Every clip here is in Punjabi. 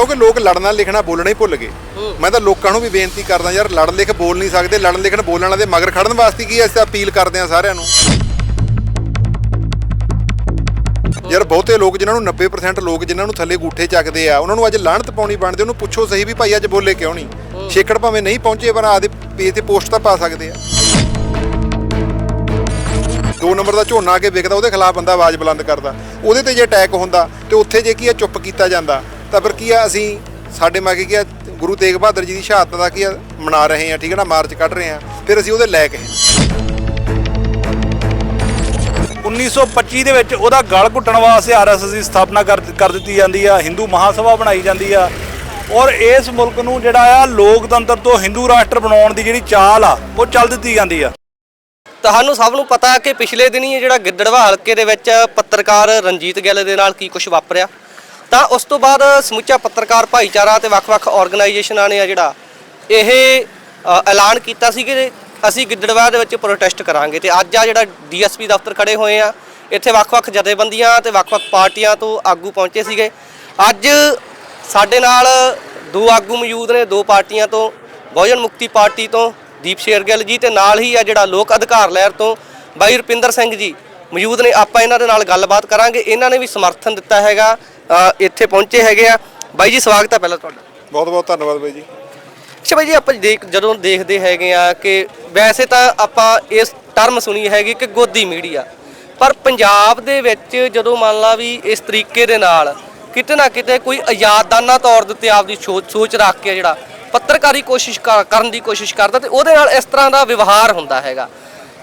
ਕਿਉਂਕਿ ਲੋਕ ਲੜਨਾ ਲਿਖਣਾ ਬੋਲਣਾ ਹੀ ਭੁੱਲ ਗਏ। ਮੈਂ ਤਾਂ ਲੋਕਾਂ ਨੂੰ ਵੀ ਬੇਨਤੀ ਕਰਦਾ ਯਾਰ ਲੜ ਲਿਖ ਬੋਲ ਨਹੀਂ ਸਕਦੇ ਲੜਨ ਲਿਖਣ ਬੋਲਣ ਵਾਲੇ ਦੇ ਮਗਰ ਖੜਨ ਵਾਸਤੇ ਕੀ ਅਸੀਂ ਅਪੀਲ ਕਰਦੇ ਹਾਂ ਸਾਰਿਆਂ ਨੂੰ। ਯਾਰ ਬਹੁਤੇ ਲੋਕ ਜਿਨ੍ਹਾਂ ਨੂੰ 90% ਲੋਕ ਜਿਨ੍ਹਾਂ ਨੂੰ ਥੱਲੇ ਗੂਠੇ ਚੱਕਦੇ ਆ ਉਹਨਾਂ ਨੂੰ ਅੱਜ ਲਾਹਣਤ ਪਾਉਣੀ ਬਣਦੀ ਉਹਨੂੰ ਪੁੱਛੋ ਸਹੀ ਵੀ ਭਾਈ ਅੱਜ ਬੋਲੇ ਕਿਉਂ ਨਹੀਂ? ਛੇਕੜ ਭਾਵੇਂ ਨਹੀਂ ਪਹੁੰਚੇ ਪਰ ਆਦੇ ਪੇਜ ਤੇ ਪੋਸਟ ਤਾਂ ਪਾ ਸਕਦੇ ਆ। ਦੋ ਨੰਬਰ ਦਾ ਝੋਨਾ ਕੇ ਵਿਕਦਾ ਉਹਦੇ ਖਿਲਾਫ ਬੰਦਾ ਆਵਾਜ਼ ਬੁਲੰਦ ਕਰਦਾ। ਉਹਦੇ ਤੇ ਜੇ ਅਟੈਕ ਹੁੰਦਾ ਤੇ ਉੱਥੇ ਜੇ ਕੀ ਆ ਚੁੱਪ ਕੀਤਾ ਜਾਂਦਾ। ਤਾਂ ਫਿਰ ਕੀ ਆ ਅਸੀਂ ਸਾਡੇ ਮਾਗੇ ਕੀ ਆ ਗੁਰੂ ਤੇਗ ਬਹਾਦਰ ਜੀ ਦੀ ਸ਼ਹਾਦਤ ਦਾ ਕੀ ਆ ਮਨਾ ਰਹੇ ਆ ਠੀਕ ਹੈ ਨਾ ਮਾਰਚ ਕੱਢ ਰਹੇ ਆ ਫਿਰ ਅਸੀਂ ਉਹਦੇ ਲਾਇਕ ਹਾਂ 1925 ਦੇ ਵਿੱਚ ਉਹਦਾ ਗਲ ਘੁੱਟਣ ਵਾਸਤੇ ਆਰਐਸਐਸ ਦੀ ਸਥਾਪਨਾ ਕਰ ਕਰ ਦਿੱਤੀ ਜਾਂਦੀ ਆ ਹਿੰਦੂ ਮਹਾਸਭਾ ਬਣਾਈ ਜਾਂਦੀ ਆ। ਔਰ ਇਸ ਮੁਲਕ ਨੂੰ ਜਿਹੜਾ ਆ ਲੋਕਤੰਤਰ ਤੋਂ ਹਿੰਦੂ ਰਾਸ਼ਟਰ ਬਣਾਉਣ ਦੀ ਜਿਹੜੀ ਚਾਲ ਆ ਉਹ ਚੱਲ ਦਿੱਤੀ ਜਾਂਦੀ ਆ। ਤੁਹਾਨੂੰ ਸਭ ਨੂੰ ਪਤਾ ਕਿ ਪਿਛਲੇ ਦਿਨੀ ਇਹ ਜਿਹੜਾ ਗਿੱਦੜਵਾ ਹਲਕੇ ਦੇ ਵਿੱਚ ਪੱਤਰਕਾਰ ਰਣਜੀਤ ਗਿੱਲ ਦੇ ਨਾਲ ਕੀ ਕੁਝ ਵਾਪਰਿਆ? ਤਾਂ ਉਸ ਤੋਂ ਬਾਅਦ ਸਮੁੱਚਾ ਪੱਤਰਕਾਰ ਭਾਈਚਾਰਾ ਤੇ ਵੱਖ-ਵੱਖ ਆਰਗੇਨਾਈਜੇਸ਼ਨਾਂ ਨੇ ਆ ਜਿਹੜਾ ਇਹ ਐਲਾਨ ਕੀਤਾ ਸੀ ਕਿ ਅਸੀਂ ਗਿੱਦੜਵਾ ਦੇ ਵਿੱਚ ਪ੍ਰੋਟੈਸਟ ਕਰਾਂਗੇ ਤੇ ਅੱਜ ਆ ਜਿਹੜਾ ਡੀਐਸਪੀ ਦਫ਼ਤਰ ਖੜੇ ਹੋਏ ਆ, ਇੱਥੇ ਵੱਖ-ਵੱਖ ਜਥੇਬੰਦੀਆਂ ਤੇ ਵੱਖ-ਵੱਖ ਪਾਰਟੀਆਂ ਤੋਂ ਆਗੂ ਪਹੁੰਚੇ ਸੀਗੇ। ਅੱਜ ਸਾਡੇ ਨਾਲ ਦੋ ਆਗੂ ਮੌਜੂਦ ਨੇ, ਦੋ ਪਾਰਟੀਆਂ ਤੋਂ, ਬਹੁਜਨ ਮੁਕਤੀ ਪਾਰਟੀ ਤੋਂ ਦੀਪ ਸ਼ੇਰਗਿੱਲ ਜੀ ਤੇ ਨਾਲ ਹੀ ਆ ਜਿਹੜਾ ਲੋਕ ਅਧਿਕਾਰ ਲਹਿਰ ਤੋਂ ਬਾਈ ਰੁਪਿੰਦਰ ਸਿੰਘ ਜੀ ਮੌਜੂਦ ਨੇ। ਆਪਾਂ ਇਹਨਾਂ ਦੇ ਨਾਲ ਗੱਲਬਾਤ ਕਰਾਂਗੇ। ਇਹਨਾਂ ਨੇ ਵੀ ਸਮਰਥਨ ਦਿੱਤਾ ਹੈਗਾ। ਇੱਥੇ ਪਹੁੰਚੇ ਹੈਗੇ ਆ। ਬਾਈ ਜੀ ਸਵਾਗਤ ਹੈ ਪਹਿਲਾਂ ਤੁਹਾਡਾ। ਬਹੁਤ ਬਹੁਤ ਧੰਨਵਾਦ ਬਾਈ ਜੀ। ਅੱਛਾ ਬਾਈ ਜੀ ਆਪਾਂ ਦੇਖ ਜਦੋਂ ਦੇਖਦੇ ਹੈਗੇ ਆ ਕਿ ਵੈਸੇ ਤਾਂ ਆਪਾਂ ਇਸ ਟਰਮ ਸੁਣੀ ਹੈਗੀ ਕਿ ਗੋਦੀ ਮੀਡੀਆ। ਪਰ ਪੰਜਾਬ ਦੇ ਵਿੱਚ ਜਦੋਂ ਮੰਨ ਲਾ ਵੀ ਇਸ ਤਰੀਕੇ ਦੇ ਨਾਲ ਕਿਤੇ ਨਾ ਕਿਤੇ ਕੋਈ ਆਜ਼ਾਦਾਨਾ ਤੌਰ ਦੇ ਉੱਤੇ ਆਪਦੀ ਸੋਚ ਰੱਖ ਕੇ ਜਿਹੜਾ ਪੱਤਰਕਾਰੀ ਕੋਸ਼ਿਸ਼ ਕਰ- ਕਰਨ ਦੀ ਕੋਸ਼ਿਸ਼ ਕਰਦਾ ਤੇ ਉਹਦੇ ਨਾਲ ਇਸ ਤਰ੍ਹਾਂ ਦਾ ਵਿਵਹਾਰ ਹੁੰਦਾ ਹੈਗਾ।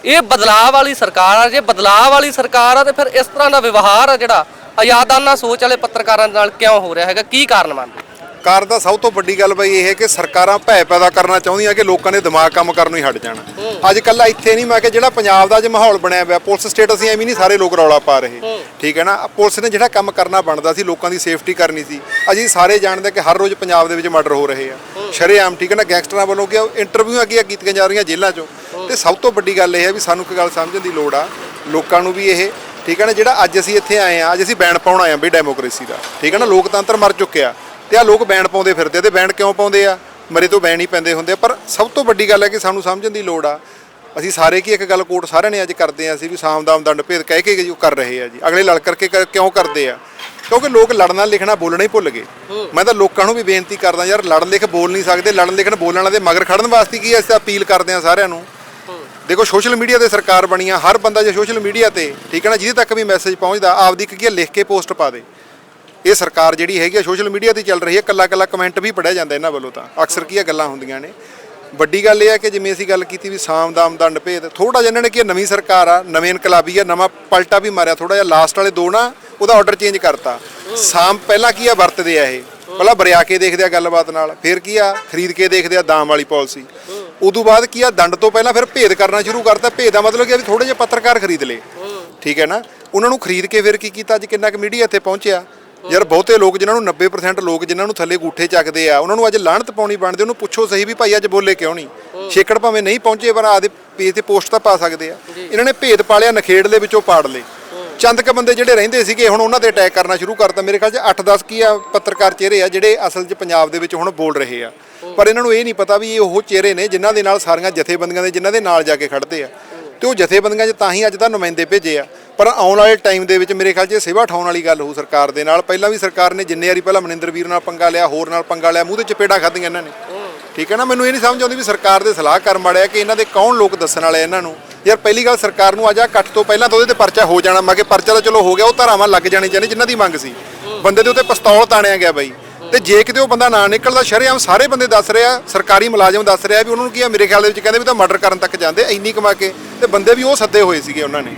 ਇਹ ਬਦਲਾਅ ਵਾਲੀ ਸਰਕਾਰ ਆ ਜੇ ਬਦਲਾਅ ਵਾਲੀ ਸਰਕਾਰ ਆ ਤੇ ਫਿਰ ਇਸ ਤਰ੍ਹਾਂ ਦਾ ਵਿਵਹਾਰ ਆ ਜਿਹੜਾ ਆਜ਼ਾਦਾਨਾ ਸੋਚ ਵਾਲੇ ਪੱਤਰਕਾਰਾਂ ਨਾਲ ਕਿਉਂ ਹੋ ਰਿਹਾ ਹੈਗਾ? ਕੀ ਕਾਰਨ ਮੰਨਦੇ? ਕਾਰ ਦਾ ਸਭ ਤੋਂ ਵੱਡੀ ਗੱਲ ਬਈ ਇਹ ਹੈ ਕਿ ਸਰਕਾਰਾਂ ਭੈ ਪੈਦਾ ਕਰਨਾ ਚਾਹੁੰਦੀਆਂ ਕਿ ਲੋਕਾਂ ਦੇ ਦਿਮਾਗ ਕੰਮ ਕਰਨੋਂ ਹੀ ਹਟ ਜਾਣ। ਅੱਜ ਕੱਲਾ ਇੱਥੇ ਨਹੀਂ ਮੈਂ ਕਿ ਜਿਹੜਾ ਪੰਜਾਬ ਦਾ ਅੱਜ ਮਾਹੌਲ ਬਣਿਆ ਹੋਇਆ ਪੁਲਿਸ ਸਟੇਟ ਅਸੀਂ ਐਵੇਂ ਨਹੀਂ ਸਾਰੇ ਲੋਕ ਰੌਲਾ ਪਾ ਰਹੇ। ਠੀਕ ਹੈ ਨਾ? ਪੁਲਿਸ ਨੇ ਜਿਹੜਾ ਕੰਮ ਕਰਨਾ ਬਣਦਾ ਸੀ ਲੋਕਾਂ ਦੀ ਸੇਫਟੀ ਕਰਨੀ ਸੀ। ਅਸੀਂ ਸਾਰੇ ਜਾਣਦੇ ਕਿ ਹਰ ਰੋਜ਼ ਪੰਜਾਬ ਦੇ ਵਿੱਚ ਮਰਡਰ ਹੋ ਰਹੇ ਆ। ਸ਼ਰੇਆਮ ਠੀਕ ਹੈ ਨਾ? ਗੈਂਗਸਟਰਾਂ ਵੱਲੋਂ ਕਿ ਇੰਟਰਵਿਊਆਂ ਕੀ ਕੀਤੀਆਂ ਜਾ ਰਹੀਆਂ ਜੇਲ੍ਹਾਂ 'ਚੋਂ। ਤੇ ਸਭ ਤੋਂ ਵੱਡੀ ਗੱਲ ਇਹ ਹੈ ਵੀ ਸਾਨੂੰ ਇੱਕ ਗੱਲ ਸਮਝਣ ਦੀ ਲੋੜ ਆ, ਲੋਕਾਂ ਨੂੰ ਵੀ ਇਹ, ਠੀਕ ਹੈ ਨਾ, ਜਿਹੜਾ ਅੱਜ ਅਸੀਂ ਇੱਥੇ ਆਏ ਆ, ਅੱਜ ਅਸੀਂ ਬੈਨ ਪਾਉਣ ਆਏ ਆ ਵੀ ਡੈਮੋਕ੍ਰੇਸੀ ਦਾ, ਠੀਕ ਹੈ ਨਾ, ਲੋਕਤੰਤਰ ਮਰ ਚੁੱਕਿਆ, ਤੇ ਆ ਲੋਕ ਬੈਨ ਪਾਉਂਦੇ ਫਿਰਦੇ ਆ, ਤੇ ਬੈਨ ਕਿਉਂ ਪਾਉਂਦੇ ਆ? ਮਰੇ ਤੋਂ ਬੈਨ ਹੀ ਪੈਂਦੇ ਹੁੰਦੇ ਆ, ਪਰ ਸਭ ਤੋਂ ਵੱਡੀ ਗੱਲ ਹੈ ਕਿ ਸਾਨੂੰ ਸਮਝਣ ਦੀ ਲੋੜ ਆ, ਅਸੀਂ ਸਾਰੇ ਕੀ ਇੱਕ ਗੱਲ ਕੋਟ ਸਾਰਿਆਂ ਨੇ ਅੱਜ ਕਰਦੇ ਆ, ਅਸੀਂ ਵੀ ਸਾਮ ਦਾਮ ਦੰਡ ਭੇਦ ਕਹਿ ਕੇ ਜੀ ਕਰ ਰਹੇ ਆ ਜੀ, ਅਗਲੇ ਲੜ ਕਰਕੇ ਕਰ- ਕਿਉਂ ਕਰਦੇ ਆ? ਕਿਉਂਕਿ ਲੋਕ ਲੜਨਾ ਲਿਖਣਾ ਬੋਲਣਾ ਹੀ ਭੁੱਲ ਗਏ। ਮੈਂ ਤਾਂ ਲੋਕਾਂ ਨੂੰ ਵੀ ਬੇਨਤੀ ਕਰਦਾ, ਯਾਰ ਲੜ ਲਿਖ ਬੋਲ ਨਹੀਂ ਸਕਦੇ ਲੜਨ ਲਿਖਣ ਬੋਲਣ ਵਾਲੇ ਮਗਰ ਖੜਨ ਵਾਸਤੇ ਕੀ ਅਸੀਂ ਅਪੀਲ ਕਰਦੇ ਆ ਸਾਰਿਆਂ ਨੂੰ। ਦੇਖੋ ਸੋਸ਼ਲ ਮੀਡੀਆ ਤੇ ਸਰਕਾਰ ਬਣੀ ਆ ਹਰ ਬੰਦਾ ਜੇ ਸੋਸ਼ਲ ਮੀਡੀਆ ਤੇ ਠੀਕ ਹੈ ਨਾ ਜਿਹਦੇ ਤੱਕ ਵੀ ਮੈਸੇਜ ਪਹੁੰਚਦਾ ਆਪਦੀ ਇੱਕ ਕੀ ਆ, ਲਿਖ ਕੇ ਪੋਸਟ ਪਾ ਦੇ। ਇਹ ਸਰਕਾਰ ਜਿਹੜੀ ਹੈਗੀ ਆ ਸੋਸ਼ਲ ਮੀਡੀਆ ਤੇ ਚੱਲ ਰਹੀ ਹੈ ਕੱਲਾ ਕੱਲਾ ਕਮੈਂਟ ਵੀ ਪੜਿਆ ਜਾਂਦਾ ਇਹਨਾਂ ਵੱਲੋਂ ਤਾਂ। ਅਕਸਰ ਕੀ ਆ ਗੱਲਾਂ ਹੁੰਦੀਆਂ ਨੇ। ਵੱਡੀ ਗੱਲ ਇਹ ਆ ਕਿ ਜਿਵੇਂ ਅਸੀਂ ਗੱਲ ਕੀਤੀ ਵੀ ਸਾਮ ਦਾਮ ਦੰਡ ਭੇਦ ਥੋੜਾ ਜਿਹਾ ਇਹਨਾਂ ਨੇ ਕੀ ਨਵੀਂ ਸਰਕਾਰ ਆ ਨਵੇਂ ਇਨਕਲਾਬੀ ਆ ਨਵਾਂ ਪਲਟਾ ਵੀ ਮਾਰਿਆ ਥੋੜਾ ਜਿਹਾ ਲਾਸਟ ਵਾਲੇ ਦੋ ਨਾ ਉਹਦਾ ਆਰਡਰ ਚੇਂਜ ਕਰਤਾ। ਸਾਮ ਪਹਿਲਾਂ ਕੀ ਆ ਵਰਤਦੇ ਆ ਇਹ। ਪਹਿਲਾਂ ਬਰਿਆ ਕੇ ਦੇਖਦੇ ਆ ਗੱਲਬਾਤ ਨਾਲ ਫਿਰ ਕੀ ਆ ਖਰੀਦ ਕੇ ਦੇਖਦੇ ਆ ਦਾਮ ਵਾਲੀ ਪਾਲਿਸੀ ਉਦੋਂ ਬਾਅਦ ਕੀ ਆ ਦੰਡ ਤੋਂ ਪਹਿਲਾਂ ਫਿਰ ਭੇਦ ਕਰਨਾ ਸ਼ੁਰੂ ਕਰਤਾ। ਭੇਦ ਦਾ ਮਤਲਬ ਕੀ ਆ ਵੀ ਥੋੜੇ ਜਿਹੇ ਪੱਤਰਕਾਰ ਖਰੀਦ ਲਏ। ਠੀਕ ਹੈ ਨਾ? ਉਹਨਾਂ ਨੂੰ ਖਰੀਦ ਕੇ ਫਿਰ ਕੀ ਕੀਤਾ? ਅੱਜ ਕਿੰਨਾ ਕੁ ਮੀਡੀਆ ਇੱਥੇ ਪਹੁੰਚਿਆ। ਯਾਰ ਬਹੁਤੇ ਲੋਕ ਜਿਨ੍ਹਾਂ ਨੂੰ 90% ਲੋਕ ਜਿਨ੍ਹਾਂ ਨੂੰ ਥੱਲੇ ਗੂਠੇ ਚੱਕਦੇ ਆ ਉਹਨਾਂ ਨੂੰ ਅੱਜ ਲਾਹਣਤ ਪਾਉਣੀ ਬਣਦੀ ਉਹਨੂੰ ਪੁੱਛੋ ਸਹੀ ਵੀ ਭਾਈ ਅੱਜ ਬੋਲੇ ਕਿਉਂ ਨਹੀਂ? ਛੇਕੜ ਭਾਵੇਂ ਨਹੀਂ ਪਹੁੰਚੇ ਪਰ ਆਦੇ ਪੇਜ ਤੇ ਪੋਸਟ ਤਾਂ ਪਾ ਸਕਦੇ ਆ। ਇਹਨਾਂ ਨੇ ਭੇਦ ਪਾਲਿਆ ਨਖੇੜ ਦੇ ਵਿੱਚੋਂ ਪਾੜ ਲਏ। ਚੰਦ ਕ ਬੰਦੇ ਜਿਹੜੇ ਰਹਿੰਦੇ ਸੀਗੇ ਹੁਣ ਉਹਨਾਂ ਤੇ ਅਟੈਕ ਕਰਨਾ ਸ਼ੁਰੂ ਕਰਤਾ। ਮੇਰੇ ਖਿਆਲ 'ਚ 8-10 ਕੀ ਆ ਪੱਤਰਕਾਰ ਚਿਹਰੇ ਆ ਜਿਹੜੇ ਅਸਲ 'ਚ ਪੰਜਾਬ ਦੇ ਵਿੱਚ ਹੁਣ ਬੋਲ ਰਹੇ ਆ। ਪਰ ਇਹਨਾਂ ਨੂੰ ਇਹ ਨਹੀਂ ਪਤਾ ਵੀ ਇਹ ਉਹ ਚਿਹਰੇ ਨੇ ਜਿਨ੍ਹਾਂ ਦੇ ਨਾਲ ਸਾਰੀਆਂ ਜਥੇਬੰਦੀਆਂ ਦੇ, ਜਿਨ੍ਹਾਂ ਦੇ ਨਾਲ ਜਾ ਕੇ ਖੜਦੇ ਆ। ਤੇ ਉਹ ਜਥੇਬੰਦੀਆਂ 'ਚ ਤਾਂ ਹੀ ਅੱਜ ਤਾਂ ਨੁਮਾਇੰਦੇ ਭੇਜੇ ਆ। ਪਰ ਆਉਣ ਵਾਲੇ ਟਾਈਮ ਦੇ ਵਿੱਚ ਮੇਰੇ ਖਿਆਲ 'ਚ ਇਹ ਸੇਵਾ ਉਠਾਉਣ ਵਾਲੀ ਗੱਲ ਹੋਊ ਸਰਕਾਰ ਦੇ ਨਾਲ। ਪਹਿਲਾਂ ਵੀ ਸਰਕਾਰ ਨੇ ਜਿੰਨੇ ਵਾਰੀ ਪਹਿਲਾਂ ਮਨਿੰਦਰ ਵੀਰ ਨਾਲ ਪੰਗਾ ਲਿਆ, ਹੋਰ ਨਾਲ ਪੰਗਾ ਲਿਆ, ਮੂੰਹ ਤੇ ਚਪੇੜਾ ਖਾਧੀਆਂ ਇਹਨਾਂ ਨੇ। ਠੀਕ ਹੈ ਨਾ? ਮੈਨੂੰ ਇਹ ਨਹੀਂ ਸਮਝ ਆਉਂਦੀ ਵੀ ਸਰਕਾਰ ਦੇ ਸਲਾਹਕਾਰ ਮਾੜਿਆ ਕਿ ਇਹਨਾਂ ਦੇ ਕੌਣ ਲੋਕ ਦੱਸਣ ਵਾਲੇ ਆ ਇਹਨਾਂ ਨੂੰ? ਯਾਰ ਪਹਿਲੀ ਗੱਲ ਸਰਕਾਰ ਨੂੰ ਅੱਜ ਆ ਕੱਟ ਤੋਂ ਪਹਿਲਾਂ ਤਾਂ ਉਹਦੇ ਤੇ ਪਰਚਾ ਹੋ ਜਾਣਾ। ਮੈਂ ਕਿ ਪਰਚਾ ਤਾਂ ਚਲੋ ਹੋ ਗਿਆ, ਉਹ ਧਾਰਾਵਾਂ ਲੱਗ ਜਾਣੀ ਚਾਹੀਦੀ ਜਿਨ੍ਹਾਂ ਦੀ ਮੰਗ ਸੀ। ਬੰਦੇ ਦੇ ਉੱਤੇ ਪਿਸਤੌਲ ਤਾਣਿਆ ਗਿਆ ਬਾਈ। ਤੇ ਜੇ ਕਿਤੇ ਉਹ ਬੰਦਾ ਨਾ ਨਿਕਲਦਾ ਸ਼ਰੇਆਮ ਸਾਰੇ ਬੰਦੇ ਦੱਸ ਰਿਹਾ ਸਰਕਾਰੀ ਮੁਲਾਜ਼ਮ ਦੱਸ ਰਿਹਾ ਵੀ ਉਹਨਾਂ ਨੂੰ ਕੀ ਆ ਮੇਰੇ ਖਿਆਲ ਦੇ ਵਿੱਚ ਕਹਿੰਦੇ ਵੀ ਤਾਂ ਮਰਡਰ ਕਰਨ ਤੱਕ ਜਾਂਦੇ ਇੰਨੀ ਕਮਾ ਕੇ ਤੇ ਬੰਦੇ ਵੀ ਉਹ ਸੱਦੇ ਹੋਏ ਸੀਗੇ ਉਹਨਾਂ ਨੇ।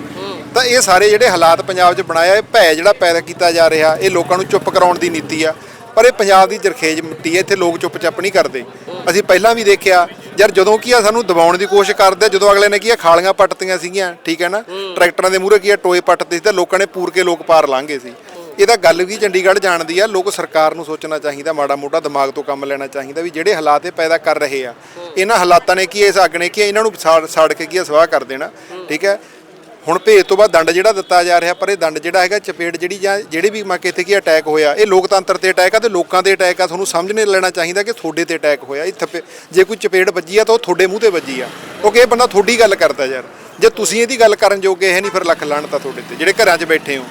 ਤਾਂ ਇਹ ਸਾਰੇ ਜਿਹੜੇ ਹਾਲਾਤ ਪੰਜਾਬ 'ਚ ਬਣਾਇਆ ਇਹ ਭੈ ਜਿਹੜਾ ਪੈਦਾ ਕੀਤਾ ਜਾ ਰਿਹਾ ਇਹ ਲੋਕਾਂ ਨੂੰ ਚੁੱਪ ਕਰਾਉਣ ਦੀ ਨੀਤੀ ਆ। ਪਰ ਇਹ ਪੰਜਾਬ ਦੀ ਜਰਖੇਜ ਮਿੱਟੀ ਹੈ ਇੱਥੇ ਲੋਕ ਚੁੱਪ-ਚਾਪ ਨਹੀਂ ਕਰਦੇ। ਅਸੀਂ ਪਹਿਲਾਂ ਵੀ ਦੇਖਿਆ ਯਾਰ ਜਦੋਂ ਕੀ ਆ ਸਾਨੂੰ ਦਬਾਉਣ ਦੀ ਕੋਸ਼ਿਸ਼ ਕਰਦੇ ਆ, ਜਦੋਂ ਅਗਲੇ ਨੇ ਕੀ ਆ ਖਾਲੀਆਂ ਪੱਟਤੀਆਂ ਸੀਗੀਆਂ ਠੀਕ ਹੈ ਨਾ? ਟਰੈਕਟਰਾਂ ਦੇ ਮੂਹਰੇ ਕੀ ਆ ਟੋਏ ਪੱਟਦੇ ਸੀ ਤਾਂ ਲੋਕਾਂ ਨੇ ਪੂਰ ਕੇ ਲੋਕ ਪਾਰ ਲਾਂਘੇ ਸੀ। ਇਹ ਤਾਂ ਗੱਲ ਵੀ ਚੰਡੀਗੜ੍ਹ ਜਾਣ ਦੀ ਆ ਲੋਕ ਸਰਕਾਰ ਨੂੰ ਸੋਚਣਾ ਚਾਹੀਦਾ ਮਾੜਾ ਮੋਟਾ ਦਿਮਾਗ ਤੋਂ ਕੰਮ ਲੈਣਾ ਚਾਹੀਦਾ ਵੀ ਜਿਹੜੇ ਹਾਲਾਤ ਇਹ ਪੈਦਾ ਕਰ ਰਹੇ ਆ। ਇਹਨਾਂ ਹਾਲਾਤਾਂ ਨੇ ਕੀ ਇਸ ਅੱਗ ਨੇ ਕੀ ਇਹਨਾਂ ਨੂੰ ਸਾੜ ਸਾੜ ਕੇ ਕੀ ਆ, ਸਵਾਹ ਕਰ ਦੇਣਾ ਠੀਕ ਹੈ? ਹੁਣ ਭੇਜ ਤੋਂ ਬਾਅਦ ਦੰਡ ਜਿਹੜਾ ਦਿੱਤਾ ਜਾ ਰਿਹਾ ਪਰ ਇਹ ਦੰਡ ਜਿਹੜਾ ਹੈਗਾ ਚਪੇੜ ਜਿਹੜੀ ਜਾਂ ਜਿਹੜੇ ਵੀ ਮੈਂ ਕਿਤੇ ਕੀ ਅਟੈਕ ਹੋਇਆ ਇਹ ਲੋਕਤੰਤਰ ਤੇ ਅਟੈਕ ਆ ਤੇ ਲੋਕਾਂ 'ਤੇ ਅਟੈਕ ਆ ਤੁਹਾਨੂੰ ਸਮਝਣੇ ਲੈਣਾ ਚਾਹੀਦਾ ਕਿ ਤੁਹਾਡੇ ਤੇ ਅਟੈਕ ਹੋਇਆ। ਇਹ ਥੱਪੇ ਜੇ ਕੋਈ ਚਪੇੜ ਵੱਜੀ ਆ ਤਾਂ ਉਹ ਤੁਹਾਡੇ ਮੂੰਹ ਤੇ ਵੱਜੀ ਆ। ਕਿਉਂਕਿ ਇਹ ਬੰਦਾ ਤੁਹਾਡੀ ਗੱਲ ਕਰਦਾ ਯਾਰ। ਜੇ ਤੁਸੀਂ ਇਹਦੀ ਗੱਲ ਕਰਨ ਜੋਗੇ ਹੈ ਨਹੀਂ ਫਿਰ ਲੱਖ ਲਾਣ ਤਾਂ ਤੁਹਾਡੇ ਤੇ ਜਿਹੜੇ ਘਰਾਂ 'ਚ ਬੈਠੇ ਹੋ।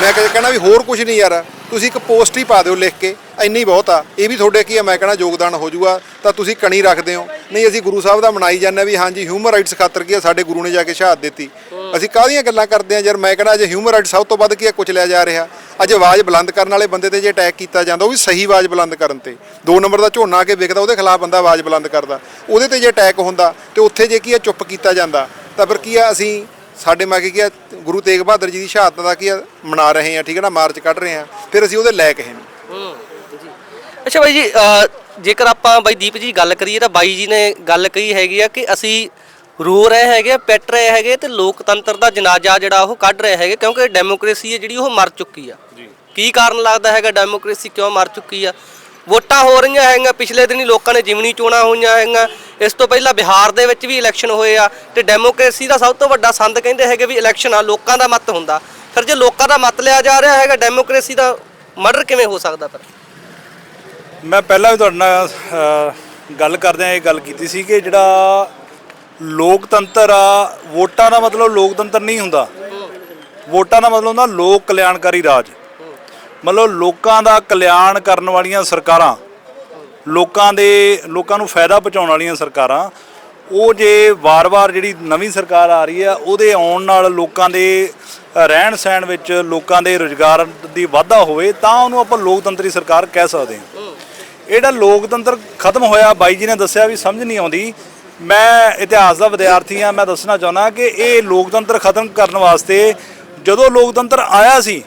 ਮੈਂ ਕਹੇ ਕਹਿਣਾ ਵੀ ਹੋਰ ਕੁਝ ਨਹੀਂ ਯਾਰ, ਤੁਸੀਂ ਇੱਕ ਪੋਸਟ ਹੀ ਪਾ ਦਿਓ ਲਿਖ ਕੇ, ਇੰਨੀ ਬਹੁਤ ਆ। ਇਹ ਵੀ ਤੁਹਾਡੇ ਕੀ ਆ, ਮੈਂ ਕਹਿਣਾ ਯੋਗਦਾਨ ਹੋ ਜਾਊਗਾ ਤਾਂ ਤੁਸੀਂ ਕਣੀ ਰੱਖਦੇ ਹੋ। ਨਹੀਂ, ਅਸੀਂ ਗੁਰੂ ਸਾਹਿਬ ਦਾ ਮਨਾਈ ਜਾਂਦੇ ਹਾਂ ਵੀ ਹਾਂਜੀ ਹਿਊਮਨ ਰਾਈਟਸ ਖਾਤਰ ਕੀ ਆ, ਸਾਡੇ ਗੁਰੂ ਨੇ ਜਾ ਕੇ ਸ਼ਹਾਦਤ ਦਿੱਤੀ। ਅਸੀਂ ਕਾਹਦੀਆਂ ਗੱਲਾਂ ਕਰਦੇ ਆ ਯਾਰ, ਮੈਂ ਕਹਿਣਾ ਜੇ ਹਿਊਮਨ ਰਾਈਟ ਸਭ ਤੋਂ ਵੱਧ ਕੀ ਆ ਕੁਚਲਿਆ ਜਾ ਰਿਹਾ। ਅੱਜ ਆਵਾਜ਼ ਬੁਲੰਦ ਕਰਨ ਵਾਲੇ ਬੰਦੇ ਤੇ ਜੇ ਅਟੈਕ ਕੀਤਾ ਜਾਂਦਾ, ਉਹ ਵੀ ਸਹੀ ਆਵਾਜ਼ ਬੁਲੰਦ ਕਰਨ ਤੇ। ਦੋ ਨੰਬਰ ਦਾ ਝੋਨਾ ਆ ਕੇ ਵਿਕਦਾ, ਉਹਦੇ ਖਿਲਾਫ ਬੰਦਾ ਆਵਾਜ਼ ਬੁਲੰਦ ਕਰਦਾ। ਉਹਦੇ ਤੇ ਜੇ ਅਟੈਕ ਹੁੰਦਾ, ਤੇ ਉੱਥੇ ਜੇ ਕੀ ਆ, ਚੁੱਪ ਕੀਤਾ ਜਾਂਦਾ। ਤਾਂ ਫਿਰ ਕੀ ਆ, ਅਸੀਂ ਸਾਡੇ ਮੈਂ ਕੀ ਆ ਗੁਰੂ ਤੇਗ ਬਹਾਦਰ ਜੀ ਦੀ ਸ਼ਹਾਦਤ ਦਾ ਕੀ ਆ ਮਨਾ ਰਹੇ ਆ ਠੀਕ ਹੈ ਨਾ ਮਾਰਚ ਕੱਢ ਰਹੇ ਆ ਫਿਰ ਅਸੀਂ ਉਹਦੇ ਹੈ। ਨਹੀਂ ਅੱਛਾ ਬਾਈ ਜੀ ਜੇਕਰ ਆਪਾਂ ਬਾਈ ਦੀਪ ਜੀ ਗੱਲ ਕਰੀਏ ਤਾਂ ਬਾਈ ਜੀ ਨੇ ਗੱਲ ਕਹੀ ਹੈਗੀ ਆ ਕਿ ਅਸੀਂ ਰੋ ਰਹੇ ਹੈਗੇ ਆ, ਪਿੱਟ ਰਹੇ ਹੈਗੇ ਤੇ ਲੋਕਤੰਤਰ ਦਾ ਜਨਾਜ਼ਾ ਜਿਹੜਾ ਉਹ ਕੱਢ ਰਹੇ ਹੈਗੇ ਕਿਉਂਕਿ ਡੈਮੋਕ੍ਰੇਸੀ ਹੈ ਜਿਹੜੀ ਉਹ ਮਰ ਚੁੱਕੀ ਆ। ਕੀ ਕਾਰਨ ਲੱਗਦਾ ਹੈਗਾ ਡੈਮੋਕ੍ਰੇਸੀ ਕਿਉਂ ਮਰ ਚੁੱਕੀ ਆ? ਵੋਟਾਂ ਹੋ ਰਹੀਆਂ ਹੈਗੀਆਂ ਪਿਛਲੇ ਦਿਨੀ ਲੋਕਾਂ ਨੇ ਜਿਮਨੀ ਚੋਣਾਂ ਹੋਈਆਂ ਹੈਗੀਆਂ ਇਸ ਤੋਂ ਪਹਿਲਾਂ ਬਿਹਾਰ ਦੇ ਵਿੱਚ ਵੀ ਇਲੈਕਸ਼ਨ ਹੋਏ ਆ ਤੇ ਡੈਮੋਕ੍ਰੇਸੀ ਦਾ ਸਭ ਤੋਂ ਵੱਡਾ ਸੰਦ ਕਹਿੰਦੇ ਹੈਗੇ ਵੀ ਇਲੈਕਸ਼ਨ ਆ ਲੋਕਾਂ ਦਾ ਮਤ ਹੁੰਦਾ। ਫਿਰ ਜੇ ਲੋਕਾਂ ਦਾ ਮਤ ਲਿਆ ਜਾ ਰਿਹਾ ਹੈਗਾ ਡੈਮੋਕ੍ਰੇਸੀ ਦਾ ਮਰਡਰ ਕਿਵੇਂ ਹੋ ਸਕਦਾ ਫਿਰ? ਮੈਂ ਪਹਿਲਾਂ ਵੀ ਤੁਹਾਡੇ ਨਾਲ ਅ, ਗੱਲ ਕਰਦਿਆਂ ਇਹ ਗੱਲ ਕੀਤੀ ਸੀ ਕਿ ਜਿਹੜਾ ਲੋਕਤੰਤਰ ਆ ਵੋਟਾਂ ਦਾ ਮਤਲਬ ਲੋਕਤੰਤਰ ਨਹੀਂ ਹੁੰਦਾ। ਵੋਟਾਂ ਦਾ ਮਤਲਬ ਹੁੰਦਾ ਲੋਕ ਕਲਿਆਣਕਾਰੀ ਰਾਜ। ਮਤਲਬ ਲੋਕਾਂ ਦਾ ਕਲਿਆਣ ਕਰਨ ਵਾਲੀਆਂ ਸਰਕਾਰਾਂ, ਲੋਕਾਂ ਦੇ, ਲੋਕਾਂ ਨੂੰ ਫਾਇਦਾ ਪਹੁੰਚਾਉਣ ਵਾਲੀਆਂ ਸਰਕਾਰਾਂ, ਉਹ ਜੇ ਵਾਰ-ਵਾਰ ਜਿਹੜੀ ਨਵੀਂ ਸਰਕਾਰ ਆ ਰਹੀ ਆ ਉਹਦੇ ਆਉਣ ਨਾਲ ਲੋਕਾਂ ਦੇ ਰਹਿਣ ਸਹਿਣ ਵਿੱਚ ਲੋਕਾਂ ਦੇ ਰੁਜ਼ਗਾਰ ਦੀ ਵਾਧਾ ਹੋਵੇ, ਤਾਂ ਉਹਨੂੰ ਆਪਾਂ ਲੋਕਤੰਤਰੀ ਸਰਕਾਰ ਕਹਿ ਸਕਦੇ ਹਾਂ। ਇਹਦਾ ਲੋਕਤੰਤਰ ਖਤਮ ਹੋਇਆ, ਬਾਈ ਜੀ ਨੇ ਦੱਸਿਆ ਵੀ ਸਮਝ ਨਹੀਂ ਆਉਂਦੀ। ਮੈਂ ਇਤਿਹਾਸ ਦਾ ਵਿਦਿਆਰਥੀ ਆ ਮੈਂ ਦੱਸਣਾ ਚਾਹੁੰਦਾ ਕਿ ਇਹ ਲੋਕਤੰਤਰ ਖਤਮ ਕਰਨ ਵਾਸਤੇ ਜਦੋਂ ਲੋਕਤੰਤਰ ਆਇਆ ਸੀ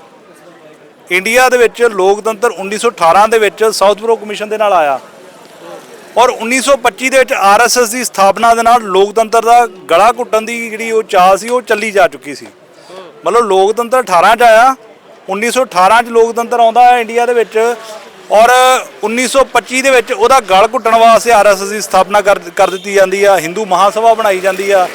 ਇੰਡੀਆ ਦੇ ਵਿੱਚ ਲੋਕਤੰਤਰ 1918 ਦੇ ਵਿੱਚ ਸਾਊਥਬਰੋ ਕਮਿਸ਼ਨ ਦੇ ਨਾਲ ਆਇਆ। ਔਰ 1925 ਦੇ ਵਿੱਚ ਆਰਐਸਐਸ ਦੀ ਸਥਾਪਨਾ ਦੇ ਨਾਲ ਲੋਕਤੰਤਰ ਦਾ ਗਲਾ ਘੁੱਟਣ ਦੀ ਜਿਹੜੀ ਉਹ ਚਾਹ ਸੀ, ਉਹ ਚੱਲੀ ਜਾ ਚੁੱਕੀ ਸੀ। ਮਤਲਬ ਲੋਕਤੰਤਰ 18 ਚ ਆਇਆ 1918 ਚ ਲੋਕਤੰਤਰ ਆਉਂਦਾ ਹੈ ਇੰਡੀਆ ਦੇ ਵਿੱਚ, ਔਰ 1925 ਦੇ ਵਿੱਚ ਉਹਦਾ ਗਲ ਘੁੱਟਣ ਵਾਸਤੇ ਆਰਐਸਐਸ ਦੀ ਸਥਾਪਨਾ ਕਰ ਕਰ ਦਿੱਤੀ ਜਾਂਦੀ ਆ, ਹਿੰਦੂ ਮਹਾਸਭਾ ਬਣਾਈ ਜਾਂਦੀ ਆ।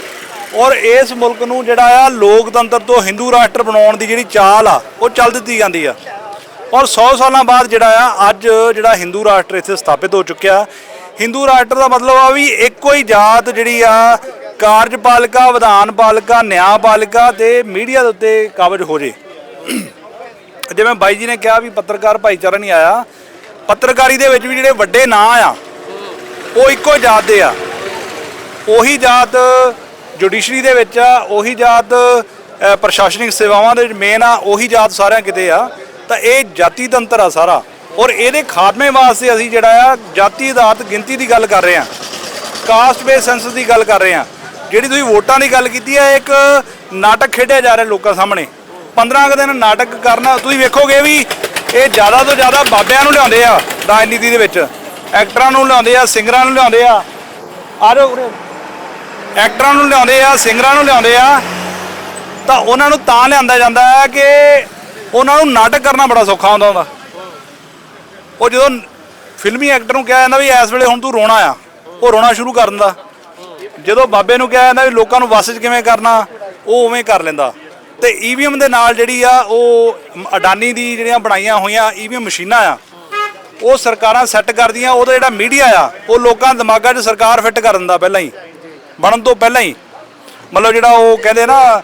ਔਰ ਇਸ ਮੁਲਕ ਨੂੰ ਜਿਹੜਾ ਆ ਲੋਕਤੰਤਰ ਤੋਂ ਹਿੰਦੂ ਰਾਸ਼ਟਰ ਬਣਾਉਣ ਦੀ ਜਿਹੜੀ ਚਾਲ ਆ, ਉਹ ਚੱਲ ਦਿੱਤੀ ਜਾਂਦੀ ਆ। ਔਰ 100 ਸਾਲਾਂ ਬਾਅਦ ਜਿਹੜਾ ਆ, ਅੱਜ ਜਿਹੜਾ ਹਿੰਦੂ ਰਾਸ਼ਟਰ ਇੱਥੇ ਸਥਾਪਿਤ ਹੋ ਚੁੱਕਿਆ। ਹਿੰਦੂ ਰਾਸ਼ਟਰ ਦਾ ਮਤਲਬ ਆ ਵੀ ਇੱਕੋ ਹੀ ਜਾਤ ਜਿਹੜੀ ਆ, ਕਾਰਜਪਾਲਿਕਾ, ਵਿਧਾਨਪਾਲਿਕਾ, ਨਿਆਂਪਾਲਿਕਾ ਤੇ ਮੀਡੀਆ ਦੇ ਉੱਤੇ ਕਾਬਜ ਹੋ ਜੇ। ਜਿਵੇਂ ਬਾਈ ਜੀ ਨੇ ਕਿਹਾ ਵੀ ਪੱਤਰਕਾਰ ਭਾਈਚਾਰਾ ਨਹੀਂ ਆਇਆ, ਪੱਤਰਕਾਰੀ ਦੇ ਵਿੱਚ ਵੀ ਜਿਹੜੇ ਵੱਡੇ ਨਾਂ ਆ, ਉਹ ਇੱਕੋ ਜਾਤ ਦੇ ਆ। ਉਹੀ ਜਾਤ ਜੁਡੀਸ਼ਰੀ ਦੇ ਵਿੱਚ ਆ, ਉਹੀ ਜਾਤ ਪ੍ਰਸ਼ਾਸਨਿਕ ਸੇਵਾਵਾਂ ਦੇ ਮੇਨ ਆ, ਉਹੀ ਜਾਤ ਸਾਰਿਆਂ ਕਿਤੇ ਆ। ਤਾਂ ਇਹ ਜਾਤੀ ਤੰਤਰ ਆ ਸਾਰਾ। ਔਰ ਇਹਦੇ ਖਾਤਮੇ ਵਾਸਤੇ ਅਸੀਂ ਜਿਹੜਾ ਆ, ਜਾਤੀ ਆਧਾਰਿਤ ਗਿਣਤੀ ਦੀ ਗੱਲ ਕਰ ਰਹੇ ਆ ਕਾਸਟ ਬੇਸ ਸੈਂਸਸ ਦੀ ਗੱਲ ਕਰ ਰਹੇ ਆ ਜਿਹੜੀ ਤੁਸੀਂ ਵੋਟਾਂ ਦੀ ਗੱਲ ਕੀਤੀ ਆ, ਇੱਕ ਨਾਟਕ ਖੇਡਿਆ ਜਾ ਰਿਹਾ ਲੋਕਾਂ ਸਾਹਮਣੇ। 15 ਕੁ ਦਿਨ ਨਾਟਕ ਕਰਨਾ, ਤੁਸੀਂ ਵੇਖੋਗੇ ਵੀ ਇਹ ਜ਼ਿਆਦਾ ਤੋਂ ਜ਼ਿਆਦਾ ਬਾਬਿਆਂ ਨੂੰ ਲਿਆਉਂਦੇ ਆ ਰਾਜਨੀਤੀ ਦੇ ਵਿੱਚ। ਐਕਟਰਾਂ ਨੂੰ ਲਿਆਉਂਦੇ ਆ, ਸਿੰਗਰਾਂ ਨੂੰ ਲਿਆਉਂਦੇ ਆ। ਆ ਜਾਓ ਉਰੇ। ਐਕਟਰਾਂ ਨੂੰ ਲਿਆਉਂਦੇ ਆ, ਸਿੰਗਰਾਂ ਨੂੰ ਲਿਆਉਂਦੇ ਆ, ਤਾਂ ਉਹਨਾਂ ਨੂੰ ਤਾਂ ਲਿਆਂਦਾ ਜਾਂਦਾ ਹੈ ਕਿ ਉਹਨਾਂ ਨੂੰ ਨਾਟਕ ਕਰਨਾ ਬੜਾ ਸੌਖਾ ਹੁੰਦਾ ਹੁੰਦਾ। ਉਹ ਜਦੋਂ ਫਿਲਮੀ ਐਕਟਰ ਨੂੰ ਕਿਹਾ ਜਾਂਦਾ ਵੀ ਇਸ ਵੇਲੇ ਹੁਣ ਤੂੰ ਰੋਣਾ ਆ, ਉਹ ਰੋਣਾ ਸ਼ੁਰੂ ਕਰ ਦਿੰਦਾ। ਜਦੋਂ ਬਾਬੇ ਨੂੰ ਕਿਹਾ ਜਾਂਦਾ ਵੀ ਲੋਕਾਂ ਨੂੰ ਵਸ 'ਚ ਕਿਵੇਂ ਕਰਨਾ, ਉਹ ਉਵੇਂ ਕਰ ਲੈਂਦਾ। ਤੇ ਈਵੀਐਮ ਦੇ ਨਾਲ ਜਿਹੜੀ ਆ, ਉਹ ਅਡਾਨੀ ਦੀ ਜਿਹੜੀਆਂ ਬਣਾਈਆਂ ਹੋਈਆਂ ਈਵੀਐਮ ਮਸ਼ੀਨਾਂ ਆ, ਉਹ ਸਰਕਾਰਾਂ ਸੈੱਟ ਕਰਦੀਆਂ, ਉਹਦਾ ਜਿਹੜਾ ਮੀਡੀਆ ਆ, ਉਹ ਲੋਕਾਂ ਦਿਮਾਗਾਂ 'ਚ ਸਰਕਾਰ ਫਿੱਟ ਕਰ ਦਿੰਦਾ ਪਹਿਲਾਂ ਹੀ। ਬਣਨ ਤੋਂ ਪਹਿਲਾਂ ਹੀ। ਮਤਲਬ ਜਿਹੜਾ ਉਹ ਕਹਿੰਦੇ ਨਾ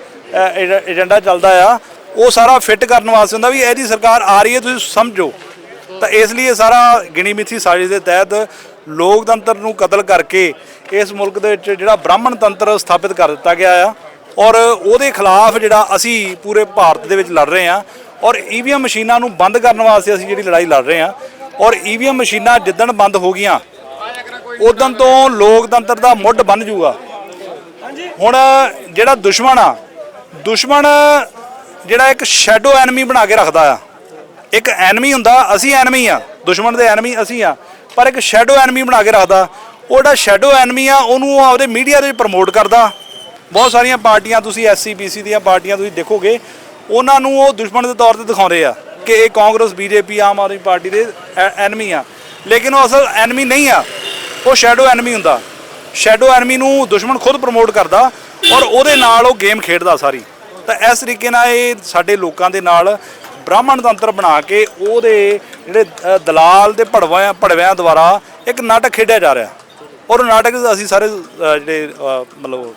ਏਜੰਡਾ ਚੱਲਦਾ ਆ, ਉਹ ਸਾਰਾ ਫਿੱਟ ਕਰਨ ਵਾਸਤੇ ਹੁੰਦਾ ਵੀ ਇਹਦੀ ਸਰਕਾਰ ਆ ਰਹੀ ਹੈ, ਤੁਸੀਂ ਸਮਝੋ। ਤਾਂ ਇਸ ਲਈ ਇਹ ਸਾਰਾ ਗਿਣੀ ਮਿੱਥੀ ਸਾਜ਼ਿਸ਼ ਦੇ ਤਹਿਤ ਲੋਕਤੰਤਰ ਨੂੰ ਕਤਲ ਕਰਕੇ ਇਸ ਮੁਲਕ ਦੇ ਵਿੱਚ ਜਿਹੜਾ ਬ੍ਰਾਹਮਣ ਤੰਤਰ ਸਥਾਪਿਤ ਕਰ ਦਿੱਤਾ ਗਿਆ ਆ। ਔਰ ਉਹਦੇ ਖਿਲਾਫ ਜਿਹੜਾ ਅਸੀਂ ਪੂਰੇ ਭਾਰਤ ਦੇ ਵਿੱਚ ਲੜ ਰਹੇ ਆ। ਔਰ ਈਵੀਐਮ ਮਸ਼ੀਨਾਂ ਨੂੰ ਬੰਦ ਕਰਨ ਵਾਸਤੇ ਅਸੀਂ ਜਿਹੜੀ ਲੜਾਈ ਲੜ ਰਹੇ ਆ। ਔਰ ਈਵੀਐਮ ਮਸ਼ੀਨਾਂ ਜਿੱਦਣ ਬੰਦ ਹੋ ਗਈਆਂ, ਉਦੋਂ ਤੋਂ ਲੋਕਤੰਤਰ ਦਾ ਮੁੱਢ ਬਣ ਜਾਊਗਾ। ਹੁਣ ਜਿਹੜਾ ਦੁਸ਼ਮਣ ਆ, ਦੁਸ਼ਮਣ ਜਿਹੜਾ ਇੱਕ ਸ਼ੈਡੋ ਐਨਮੀ ਬਣਾ ਕੇ ਰੱਖਦਾ ਆ। ਇੱਕ ਐਨਮੀ ਹੁੰਦਾ, ਅਸੀਂ ਐਨਮੀ ਆ, ਦੁਸ਼ਮਣ ਦੇ ਐਨਮੀ ਅਸੀਂ ਆ, ਪਰ ਇੱਕ ਸ਼ੈਡੋ ਐਨਮੀ ਬਣਾ ਕੇ ਰੱਖਦਾ। ਉਹ ਜਿਹੜਾ ਸ਼ੈਡੋ ਐਨਮੀ ਆ, ਉਹਨੂੰ ਉਹ ਆਪਦੇ ਮੀਡੀਆ ਦੇ ਵਿੱਚ ਪ੍ਰਮੋਟ ਕਰਦਾ। ਬਹੁਤ ਸਾਰੀਆਂ ਪਾਰਟੀਆਂ ਤੁਸੀਂ ਐਸਸੀ ਬੀਸੀ ਦੀਆਂ ਪਾਰਟੀਆਂ ਤੁਸੀਂ ਦੇਖੋਗੇ, ਉਹਨਾਂ ਨੂੰ ਉਹ ਦੁਸ਼ਮਣ ਦੇ ਤੌਰ ਤੇ ਦਿਖਾਉਂਦੇ ਆ ਕਿ ਇਹ ਕਾਂਗਰਸ, ਬੀਜੇਪੀ, ਆਮ ਆਦਮੀ ਪਾਰਟੀ ਦੇ ਐਨਮੀ ਆ। ਲੇਕਿਨ ਉਹ ਅਸਲ ਐਨਮੀ ਨਹੀਂ ਆ, ਉਹ ਸ਼ੈਡੋ ਐਨਮੀ ਹੁੰਦਾ। ਸ਼ੈਡੋ ਐਨਮੀ ਨੂੰ ਦੁਸ਼ਮਣ ਖੁਦ ਪ੍ਰਮੋਟ ਕਰਦਾ ਔਰ ਉਹਦੇ ਨਾਲ ਉਹ ਗੇਮ ਖੇਡਦਾ ਸਾਰੀ। ਤਾਂ ਇਸ ਤਰੀਕੇ ਨਾਲ ਇਹ ਸਾਡੇ ਲੋਕਾਂ ਦੇ ਨਾਲ ਬ੍ਰਾਹਮਣ ਤੰਤਰ ਬਣਾ ਕੇ ਉਹਦੇ ਜਿਹੜੇ ਦਲਾਲ ਦੇ ਭੜਵਿਆਂ ਭੜਵਿਆਂ ਦੁਆਰਾ ਇੱਕ ਨਾਟਕ ਖੇਡਿਆ ਜਾ ਰਿਹਾ। ਔਰ ਉਹ ਨਾਟਕ ਅਸੀਂ ਸਾਰੇ ਜਿਹੜੇ ਮਤਲਬ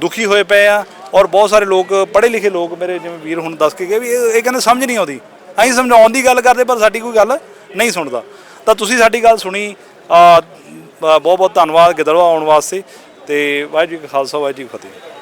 ਦੁਖੀ ਹੋਏ ਪਏ ਆ ਔਰ ਬਹੁਤ ਸਾਰੇ ਲੋਕ ਪੜ੍ਹੇ ਲਿਖੇ ਲੋਕ ਮੇਰੇ ਜਿਵੇਂ ਵੀਰ ਹੁਣ ਦੱਸ ਕੇ ਗਏ ਵੀ ਇਹ ਕਹਿੰਦੇ ਸਮਝ ਨਹੀਂ ਆਉਂਦੀ। ਅਸੀਂ ਸਮਝਾਉਣ ਦੀ ਗੱਲ ਕਰਦੇ ਪਰ ਸਾਡੀ ਕੋਈ ਗੱਲ ਨਹੀਂ ਸੁਣਦਾ। ਤਾਂ ਤੁਸੀਂ ਸਾਡੀ ਗੱਲ ਸੁਣੀ ਬਹੁਤ ਬਹੁਤ ਧੰਨਵਾਦ ਗਿੱਦੜਵਾ ਆਉਣ ਵਾਸਤੇ ਤੇ ਵਾਹਿਗੁਰੂ ਜੀ ਕਾ ਖਾਲਸਾ, ਵਾਹਿਗੁਰੂ ਜੀ ਕੀ ਫਤਿਹ।